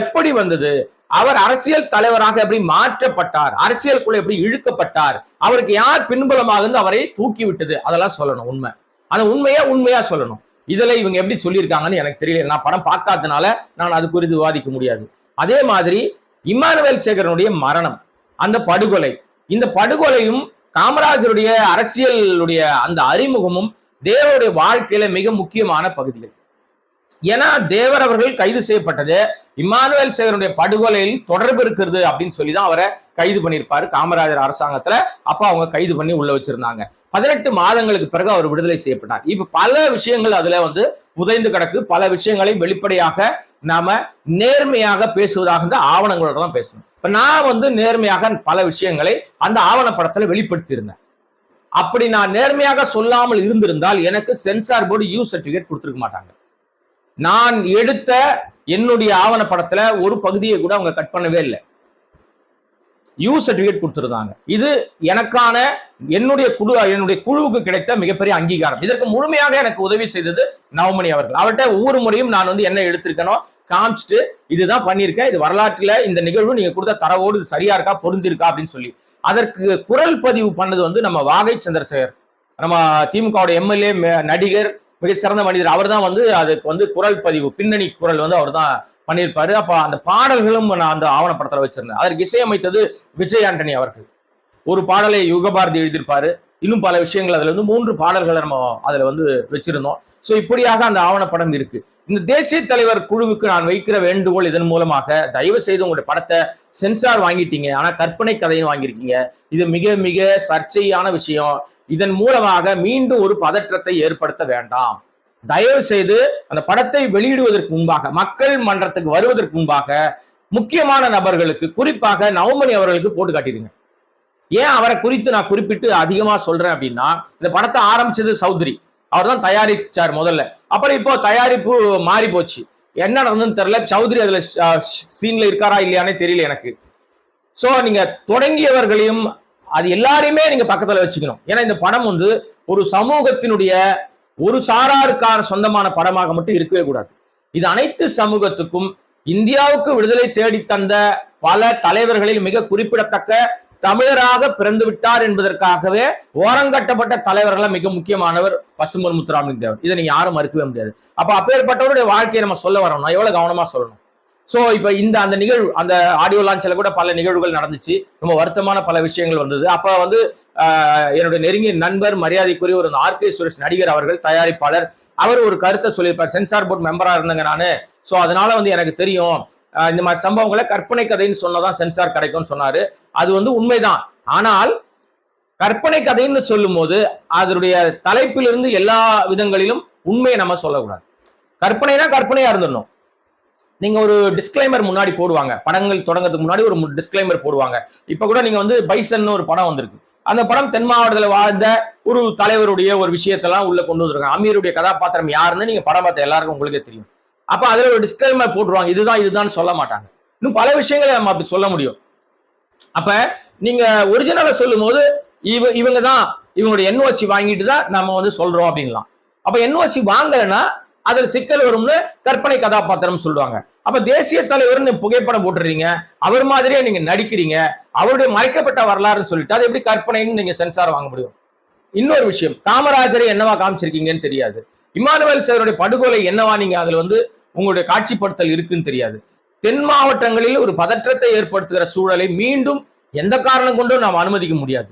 எப்படி வந்தது? அவர் அரசியல் தலைவராக எப்படி மாற்றப்பட்டார்? அரசியலுக்குள்ள எப்படி இழுக்கப்பட்டார்? அவருக்கு யார் பின்புலமாக இருந்து அவரை தூக்கி விட்டது அதெல்லாம் சொல்லணும் உண்மை. ஆனா உண்மையா உண்மையா சொல்லணும். இதுல இவங்க எப்படி சொல்லியிருக்காங்கன்னு எனக்கு தெரியல. நான் படம் பார்க்காதனால நான் அது குறித்து விவாதிக்க முடியாது. அதே மாதிரி இம்மானுவேல் சேகரனுடைய மரணம் அந்த படுகொலை இந்த படுகொலையும் காமராஜருடைய அரசியலுடைய அந்த அறிமுகமும் தேவருடைய வாழ்க்கையில மிக முக்கியமான பகுதிகள். ஏன்னா தேவர் அவர்கள் கைது செய்யப்பட்டது. இம்மானுவேல் சேகருடைய படுகொலையில் தொடர்பு இருக்கிறது அப்படின்னு சொல்லி தான் அவரை கைது பண்ணியிருப்பாரு. காமராஜர் அரசாங்கத்துல அப்ப அவங்க கைது பண்ணி உள்ள வச்சிருந்தாங்க. பதினெட்டு மாதங்களுக்கு பிறகு அவர் விடுதலை செய்யப்பட்டார். இப்ப பல விஷயங்கள் அதுல வந்து புதைந்து கிடக்கு. பல விஷயங்களையும் வெளிப்படையாக நாம நேர்மையாக பேசுவதாக இந்த ஆவணங்களோட தான் பேசணும். இப்ப நான் வந்து நேர்மையாக பல விஷயங்களை அந்த ஆவணப்படத்துல வெளிப்படுத்தியிருந்தேன். அப்படி நான் நேர்மையாக சொல்லாமல் இருந்திருந்தால் எனக்கு சென்சார் போர்டு யூ சர்டிபிகேட் கொடுத்துருக்க மாட்டாங்க. நான் எடுத்த என்னுடைய ஆவணப்படத்துல ஒரு பகுதியை கூட அவங்க கட் பண்ணவே இல்லை. யூ சர்டிபிகேட் கொடுத்துருந்தாங்க. இது எனக்கான என்னுடைய குழு என்னுடைய குழுவுக்கு கிடைத்த மிகப்பெரிய அங்கீகாரம். இதற்கு முழுமையாக எனக்கு உதவி செய்தது நவமணி அவர்கள். அவர்கிட்ட ஒவ்வொரு முறையும் நான் வந்து என்ன எடுத்திருக்கேனோ காமிச்சிட்டு இதுதான் பண்ணியிருக்கேன் இது வரலாற்றுல இந்த நிகழ்வு நீங்க கொடுத்த தரவோடு இது சரியா இருக்கா பொருந்திருக்கா? அப்படின்னு சொல்லி. அதற்கு குரல் பதிவு பண்ணது வந்து நம்ம வாகை சந்திரசேகர். நம்ம திமுகவோட எம்எல்ஏ நடிகர் மிகச்சிறந்த மனிதர். அவர் தான் வந்து அதுக்கு வந்து குரல் பதிவு பின்னணி குரல் வந்து அவர் தான் பண்ணியிருப்பாரு. அப்ப அந்த பாடல்களும் நான் அந்த ஆவணப்படத்துல வச்சிருந்தேன். அதற்கு இசையமைத்தது விஜய் ஆண்டனி அவர்கள். ஒரு பாடலை யுகபாரதி எழுதியிருப்பாரு. இன்னும் பல விஷயங்கள் அதுல வந்து மூன்று பாடல்களை நம்ம அதுல வந்து வச்சிருந்தோம். ஸோ இப்படியாக அந்த ஆவணப்படம் இருக்கு. இந்த தேசிய தலைவர் குழுவுக்கு நான் வைக்கிற வேண்டுகோள் இதன் மூலமாக தயவு செய்து உங்களுடைய படத்தை சென்சார் வாங்கிட்டீங்க. ஆனா கற்பனை கதையும் வாங்கியிருக்கீங்க. இது மிக மிக சர்ச்சையான விஷயம். இதன் மூலமாக மீண்டும் ஒரு பதற்றத்தை ஏற்படுத்த வேண்டாம். தயவு செய்து அந்த படத்தை வெளியிடுவதற்கு முன்பாக மக்கள் மன்றத்துக்கு வருவதற்கு முன்பாக முக்கியமான நபர்களுக்கு குறிப்பாக நவமணி அவர்களுக்கு போட்டு காட்டிடுங்க. ஏன் அவரை குறித்து நான் குறிப்பிட்டு அதிகமா சொல்றேன் அப்படின்னா இந்த படத்தை ஆரம்பிச்சது சௌத்ரி. அவர் தான் தயாரிச்சார் முதல்ல. அப்புறம் இப்போ தயாரிப்பு மாறி போச்சு. என்ன நடந்ததுன்னு தெரியல. சௌத்ரி அதுல சீன்ல இருக்காரா இல்லையானே தெரியல எனக்கு. சோ நீங்க தொடங்கியவர்களையும் அது எல்லாரையுமே நீங்க பக்கத்துல வச்சுக்கணும். ஏன்னா இந்த படம் வந்து ஒரு சமூகத்தினுடைய ஒரு சாராருக்கான சொந்தமான படமாக மட்டும் இருக்கவே கூடாது. இது அனைத்து சமூகத்துக்கும் இந்தியாவுக்கு விடுதலை தேடி தந்த பல தலைவர்களில் மிக குறிப்பிடத்தக்க தமிழராக பிறந்து விட்டார் என்பதற்காகவே ஓரங்கட்டப்பட்ட தலைவர்கள் மிக முக்கியமானவர் பசும்பொன் முத்துராமலிங்க தேவர். இதை நீங்க யாரும் மறுக்கவே முடியாது. அப்ப அப்பேற்பட்டவருடைய வாழ்க்கையை நம்ம சொல்ல வரோம்னா எவ்வளவு கவனமா சொல்லணும்? சோ இப்ப இந்த அந்த நிகழ்வு அந்த ஆடியோ லான்ச்ல கூட பல நிகழ்வுகள் நடந்துச்சு. ரொம்ப வருத்தமான பல விஷயங்கள் வந்தது. அப்ப வந்து என்னுடைய நெருங்கிய நண்பர் மரியாதைக்குரிய ஒரு ஆர்கே சுரேஷ் நடிகர் அவர்கள் தயாரிப்பாளர் அவர் ஒரு கருத்தை சொல்லியிருப்பார். சென்சார் போர்ட் மெம்பரா இருந்தங்க நானு. சோ அதனால வந்து எனக்கு தெரியும். இந்த மாதிரி சம்பவங்களை கற்பனை கதைன்னு சொன்னதான் சென்சார் கிடைக்கும்னு சொன்னாரு. அது வந்து உண்மைதான். ஆனால் கற்பனை கதைன்னு சொல்லும்போது அதனுடைய தலைப்பிலிருந்து எல்லா விதங்களிலும் உண்மையை நம்ம சொல்லக்கூடாது. கற்பனைனா கற்பனையா இருந்துடணும். நீங்க ஒரு டிஸ்கிளைமர் முன்னாடி போடுவாங்க. படங்கள் தொடங்கிறதுக்கு முன்னாடி ஒரு டிஸ்கிளைமர் போடுவாங்க. இப்ப கூட நீங்க வந்து பைசன் ஒரு படம் வந்திருக்கு. அந்த படம் தென் மாவட்டத்தில் வாழ்ந்த ஒரு தலைவருடைய ஒரு விஷயத்தெல்லாம் உள்ள கொண்டு வந்திருக்காங்க. அமீருடைய கதாபாத்திரம் யாருன்னு நீங்க படம் பார்த்த எல்லாருக்கும் உங்களுக்கே தெரியும். அப்ப அதுல ஒரு டிஸ்கிளைமர் போட்டுருவாங்க. இதுதான் இதுதான் சொல்ல மாட்டாங்க. இன்னும் பல விஷயங்களை நம்ம அப்படி சொல்ல முடியும். அப்ப நீங்க ஒரிஜினலை சொல்லும் போது இவ இவங்க தான் இவங்களுடைய என்ஓசி வாங்கிட்டு தான் நம்ம வந்து சொல்றோம் அப்படின்லாம். அப்ப என்ஓசி வாங்கலைன்னா அதுல சிக்கல் வரும்னு கற்பனை கதாபாத்திரம் சொல்லுவாங்க. அப்ப தேசிய தலைவர்னு புகைப்படம் போட்டுறீங்க அவர் மாதிரியே நீங்க நடிக்கிறீங்க அவருடைய மறைக்கப்பட்ட வரலாறுன்னு சொல்லிட்டு அது எப்படி கற்பனைன்னு நீங்க சென்சார் வாங்க முடியும்? இன்னொரு விஷயம் காமராஜரை என்னவா காமிச்சிருக்கீங்கன்னு தெரியாது. இமானுவேல் சேருடைய படுகொலை என்னவா நீங்க அதுல வந்து உங்களுடைய காட்சிப்படுத்தல் இருக்குன்னு தெரியாது. தென் மாவட்டங்களில் ஒரு பதற்றத்தை ஏற்படுத்துகிற சூழலை மீண்டும் எந்த காரணம் கொண்டும் நாம் அனுமதிக்க முடியாது.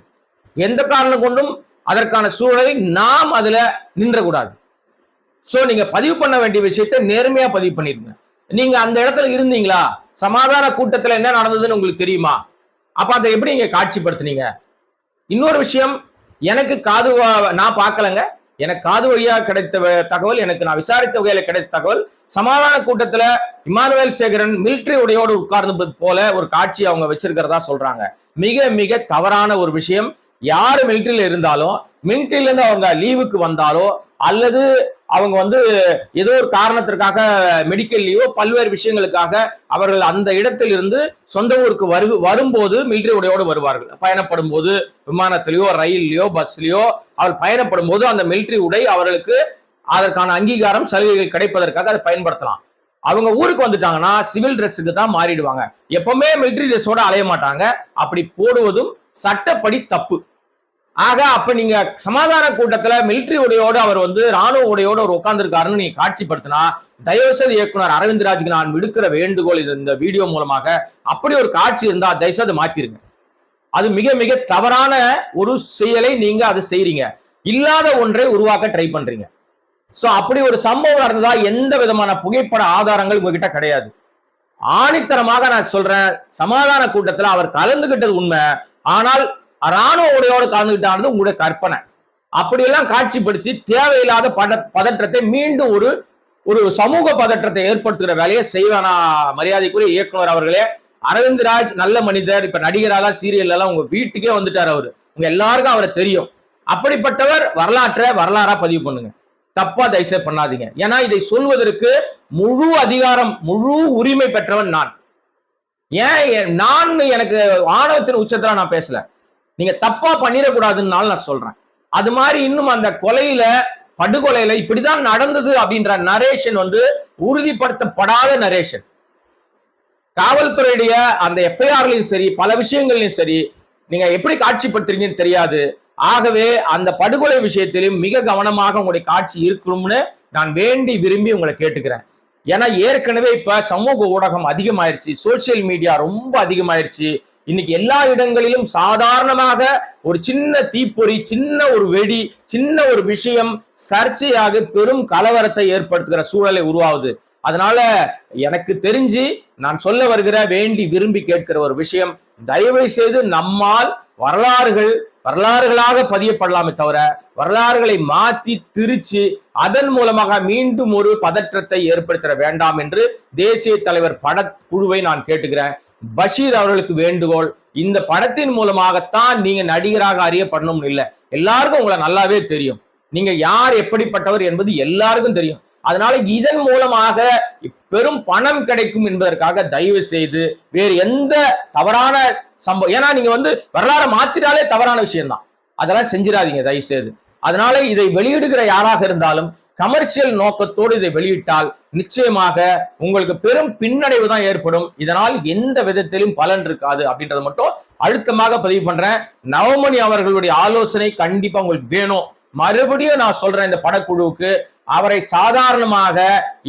எந்த காரணம் கொண்டும் அதற்கான சூழலை நாம் அதுல நின்றக்கூடாது. சோ நீங்க பதிவு பண்ண வேண்டிய விஷயத்தை நேர்மையா பதிவு பண்ணிருங்க. நீங்க அந்த இடத்துல இருந்தீங்களா? சமாதான கூட்டத்துல என்ன நடந்ததுன்னு உங்களுக்கு தெரியுமா? அப்ப அதை எப்படி நீங்க காட்சிப்படுத்துனீங்க? இன்னொரு விஷயம் எனக்கு காதுவா நான் பார்க்கலங்க. எனக்கு காது வழியா கிடைத்த தகவல் எனக்கு நான் விசாரித்த வகையில கிடைத்த தகவல் சமாதான கூட்டத்துல இமானுவேல் சேகரன் மிலிட்டரி உடையோடு உட்கார்ந்து போல ஒரு காட்சி அவங்க வச்சிருக்கிறதா சொல்றாங்க. மிக மிக தவறான ஒரு விஷயம். யாரு மிலிட்ரியில இருந்தாலும் மிலிட்ரியில இருந்து அவங்க லீவுக்கு வந்தாலோ அல்லது அவங்க வந்து ஏதோ ஒரு காரணத்திற்காக மெடிக்கல்லையோ பல்வேறு விஷயங்களுக்காக அவர்கள் அந்த இடத்தில் இருந்து சொந்த ஊருக்கு வரு வரும்போது மிலிட்டரி உடையோடு வருவார்கள். பயணப்படும் போது விமானத்திலேயோ ரயில்லையோ பஸ்லையோ அவர் பயணப்படும் போது அந்த மிலிட்டரி உடை அவர்களுக்கு அதற்கான அங்கீகாரம் சலுகைகள் கிடைப்பதற்காக அதை பயன்படுத்தலாம். அவங்க ஊருக்கு வந்துட்டாங்கன்னா சிவில் ட்ரெஸ்ஸுக்கு தான் மாறிடுவாங்க. எப்பவுமே மிலிட்டரி ட்ரெஸ்ஸோட அலைய மாட்டாங்க. அப்படி போடுவதும் சட்டப்படி தப்பு. ஆக அப்ப நீங்க சமாதான கூட்டத்துல மிலிட்டரி உடையோடு அவர் வந்து ராணுவ உடையோடு அவர் உட்கார்ந்துருக்காருன்னு நீங்க காட்சிப்படுத்தினா தயவுசெய்து இயக்குனர் அரவிந்த் ராஜுக்கு நான் விடுக்கிற வேண்டுகோள் இது இந்த வீடியோ மூலமாக அப்படி ஒரு காட்சி இருந்தா தயவுசெய்து மாத்திருங்க. அது மிக மிக தவறான ஒரு செயலை நீங்க அதை செய்றீங்க. இல்லாத ஒன்றை உருவாக்க ட்ரை பண்றீங்க. சோ அப்படி ஒரு சம்பவம் நடந்ததா எந்த விதமான புகைப்பட ஆதாரங்கள் உங்ககிட்ட கிடையாது. ஆணித்தரமாக நான் சொல்றேன் சமாதான கூட்டத்துல அவர் கலந்துகிட்டது உண்மை. ஆனால் ராணுவ உடையோடு கலந்துகிட்டானது உங்களுடைய கற்பனை. அப்படியெல்லாம் காட்சிப்படுத்தி தேவையில்லாத பட பதற்றத்தை மீண்டும் ஒரு ஒரு சமூக பதற்றத்தை ஏற்படுத்துகிற வேலையை செய்வானா மரியாதைக்குரிய இயக்குனர் அவர்களே. அரவிந்த் ராஜ் நல்ல மனிதர் இப்ப நடிகராக சீரியல் எல்லாம் உங்க வீட்டுக்கே வந்துட்டார் அவரு. உங்க எல்லாருக்கும் அவரை தெரியும். அப்படிப்பட்டவர் வரலாற்றை வரலாறா பதிவு பண்ணுங்க. தப்பா தயவுசெய்து பண்ணாதீங்க. ஏன்னா இதை சொல்வதற்கு முழு அதிகாரம் முழு உரிமை பெற்றவன் நான். ஏன் நான் எனக்கு ஆணவத்தின் உச்சத்துல நான் பேசல. நீங்க தப்பா பண்ணிடக்கூடாதுன்னாலும் நான் சொல்றேன். அது மாதிரி இன்னும் அந்த கொலையில படுகொலையில இப்படிதான் நடந்தது அப்படின்ற நரேஷன் வந்து உறுதிப்படுத்தப்படாத நரேஷன் காவல்துறையுடைய அந்த எஃப்ஐஆர்லையும் சரி பல விஷயங்கள்லயும் சரி நீங்க எப்படி காட்சிப்படுத்துறீங்கன்னு தெரியாது. ஆகவே அந்த படுகொலை விஷயத்திலும் மிக கவனமாக உங்களுடைய காட்சி இருக்கணும்னு நான் வேண்டி விரும்பி உங்களை கேட்டுக்கிறேன். ஏன்னா ஏற்கனவே இப்ப சமூக ஊடகம் அதிகமாயிருச்சு சோசியல் மீடியா ரொம்ப அதிகமாயிருச்சு. இன்னைக்கு எல்லா இடங்களிலும் சாதாரணமாக ஒரு சின்ன தீப்பொறி சின்ன ஒரு வெடி சின்ன ஒரு விஷயம் சர்ச்சையாக பெரும் கலவரத்தை ஏற்படுத்துகிற சூழலை உருவாகுது. அதனால எனக்கு தெரிஞ்சு நான் சொல்ல வருகிற வேண்டி விரும்பி கேட்கிற ஒரு விஷயம் தயவு செய்து நம்மால் வரலாறுகள் வரலாறுகளாக பதியப்படலாமே தவிர வரலாறுகளை மாற்றி திரிச்சு அதன் மூலமாக மீண்டும் ஒரு பதற்றத்தை ஏற்படுத்த வேண்டாம் என்று தேசிய தலைவர் படக்குழுவை நான் கேட்டுக்கிறேன். பஷீர் அவர்களுக்கு வேண்டுகோள் இந்த படத்தின் மூலமாகத்தான் நீங்க நடிகராக அறியப்படணும்னு இல்லை. எல்லாருக்கும் உங்களை நல்லாவே தெரியும். நீங்க யார் எப்படிப்பட்டவர் என்பது எல்லாருக்கும் தெரியும். அதனால இதன் மூலமாக பெரும் பணம் கிடைக்கும் என்பதற்காக தயவு செய்து வேறு எந்த தவறான சம்பவம் ஏன்னா நீங்க வந்து வரலாறை மாத்திட்டாலே தவறான விஷயம்தான். அதெல்லாம் செஞ்சிடாதீங்க தயவு செய்து. அதனால இதை வெளியிடுகிற யாராக இருந்தாலும் கமர்ஷியல் நோக்கத்தோடு இதை வெளியிட்டால் நிச்சயமாக உங்களுக்கு பெரும் பின்னடைவு தான் ஏற்படும். இதனால் எந்த விதத்திலும் பலன் இருக்காது அப்படின்றத மட்டும் அழுத்தமாக பதிவு பண்றேன். நவமணி அவர்களுடைய ஆலோசனை கண்டிப்பா உங்களுக்கு வேணும். மறுபடியும் நான் சொல்றேன் இந்த படக்குழுவுக்கு. அவரை சாதாரணமாக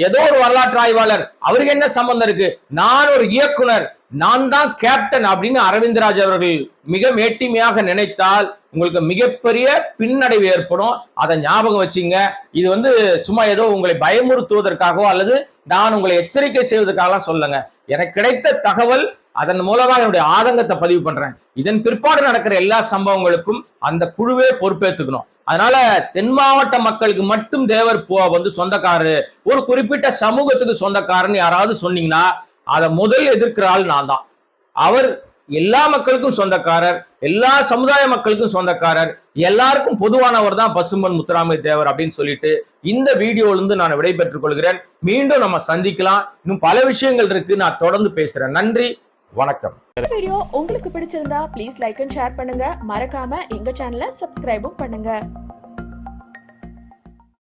ஏதோ ஒரு வரலாற்று ஆய்வாளர் அவருக்கு என்ன சம்பந்தம் இருக்கு? நான் ஒரு இயக்குனர் நான் தான் கேப்டன் அப்படின்னு அரவிந்தராஜ் அவர்கள் மிக மேட்டிமையாக நினைத்தால் உங்களுக்கு மிகப்பெரிய பின்னடைவு ஏற்படும். அதை ஞாபகம் வச்சுங்க. இது வந்து சும்மா ஏதோ உங்களை பயமுறுத்துவதற்காகவோ அல்லது நான் உங்களை எச்சரிக்கை செய்வதற்காகலாம் சொல்லுங்க எனக்கு கிடைத்த தகவல் அதன் மூலமாக என்னுடைய ஆதங்கத்தை பதிவு பண்றேன். இதன் பிற்பாடு நடக்கிற எல்லா சம்பவங்களுக்கும் அந்த குழுவே பொறுப்பேற்றுக்கணும் அதனால தென் மாவட்ட மக்களுக்கு மட்டும் தேவர் பூவா வந்து சொந்தக்காரரு. ஒரு குறிப்பிட்ட சமூகத்துக்கு சொந்தக்காரன்னு யாராவது சொன்னீங்கன்னா அதை முதல் எதிர்க்கிற ஆள் நான் தான். அவர் எல்லா மக்களுக்கும் சொந்தக்காரர் எல்லா சமுதாய மக்களுக்கும் சொந்தக்காரர் எல்லாருக்கும் பொதுவானவர் தான் பசும்பன் முத்துராமலிங்க தேவர் அப்படின்னு சொல்லிட்டு இந்த வீடியோல இருந்து நான் விடைபெற்றுக் கொள்கிறேன். மீண்டும் நம்ம சந்திக்கலாம். இன்னும் பல விஷயங்கள் இருக்கு. நான் தொடர்ந்து பேசுறேன். நன்றி. வணக்கம். வீடியோ உங்களுக்கு பிடிச்சிருந்தா ப்ளீஸ் லைக் அண்ட் ஷேர் பண்ணுங்க. மறக்காம எங்க சேனலை சப்ஸ்கிரைபும் பண்ணுங்க.